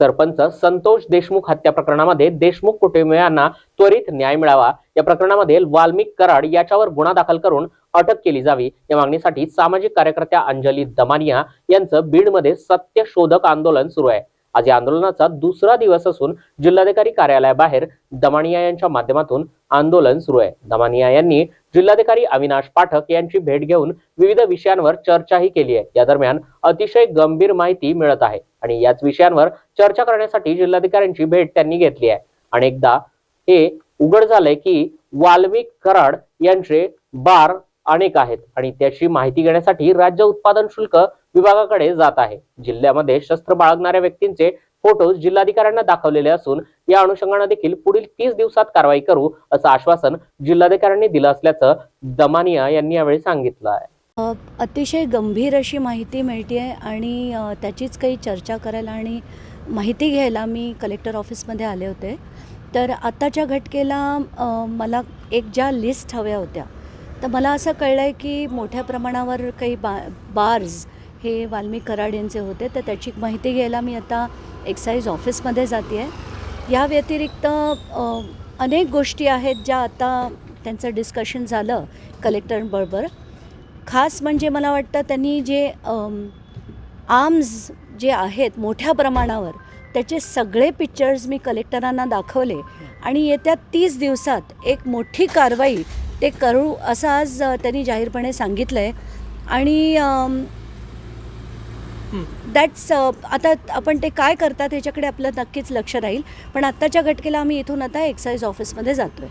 सरपंच संतोष देशमुख हत्या प्रकरणामध्ये देशमुख कुटुंबियांना त्वरित न्याय मिळावा. या प्रकरणामध्ये वाल्मिक कराड याच्यावर गुन्हा दाखल करून अटक केली जावी. या मागणीसाठी सामाजिक कार्यकर्त्या अंजली दमानिया यांचं बीडमध्ये सत्यशोधक आंदोलन सुरू आहे. आज या आंदोलनाचा दुसरा दिवस असून जिल्हाधिकारी कार्यालयाबाहेर दमानिया यांच्या माध्यमातून आंदोलन सुरू आहे. दमानिया यांनी जिल्हाधिकारी अविनाश पाठक यांची भेट घेऊन विविध विषयांवर चर्चाही केली आहे. या दरम्यान अतिशय गंभीर माहिती मिळत आहे आणि याच विषयांवर चर्चा करण्यासाठी जिल्हाधिकाऱ्यांची भेट त्यांनी घेतली आहे. अनेकदा हे उघड झालंय की वाल्मिक कराड यांचे बार अनेक आहेत आणि त्याची माहिती घेण्यासाठी राज्य उत्पादन शुल्क विभागाकडे जात आहे. जिल्ह्यामध्ये शस्त्र बाळगणाऱ्या व्यक्तींचे फोटो जिल्हाधिकाऱ्यांना दाखवलेले असून या अनुषंगाने देखील पुढील तीस दिवसात कारवाई करू असं आश्वासन जिल्हाधिकाऱ्यांनी दिलं असल्याचं दमानिया यांनी यावेळी सांगितलं आहे. अतिशय गंभीर अशी माहिती मिळते आहे आणि त्याचीच काही चर्चा करायला आणि माहिती घ्यायला मी कलेक्टर ऑफिसमध्ये आले होते. तर आत्ताच्या घटकेला मला एक ज्या लिस्ट हव्या होत्या तर मला असं कळलं आहे की मोठ्या प्रमाणावर काही बा बार्स हे वाल्मिक कराड यांचे होते तर त्याची माहिती घ्यायला मी आता एक्साईज ऑफिसमध्ये जाते आहे या व्यतिरिक्त अनेक गोष्टी आहेत ज्या आता त्यांचं डिस्कशन झालं कलेक्टरबरोबर खास म्हणजे मला वाटतं त्यांनी जे आर्म्स जे आहेत मोठ्या प्रमाणावर त्याचे सगळे पिक्चर्स मी कलेक्टरांना दाखवले. आणि येत्या तीस दिवसात एक मोठी कारवाई ते करू असं आज त्यांनी जाहीरपणे सांगितलं आहे आणि दॅट्स uh, आता आपण ते काय करतात ह्याच्याकडे आपलं नक्कीच लक्ष राहील. पण आत्ताच्या घटकेला आम्ही इथून आता एक्साईज ऑफिसमध्ये जातो आहे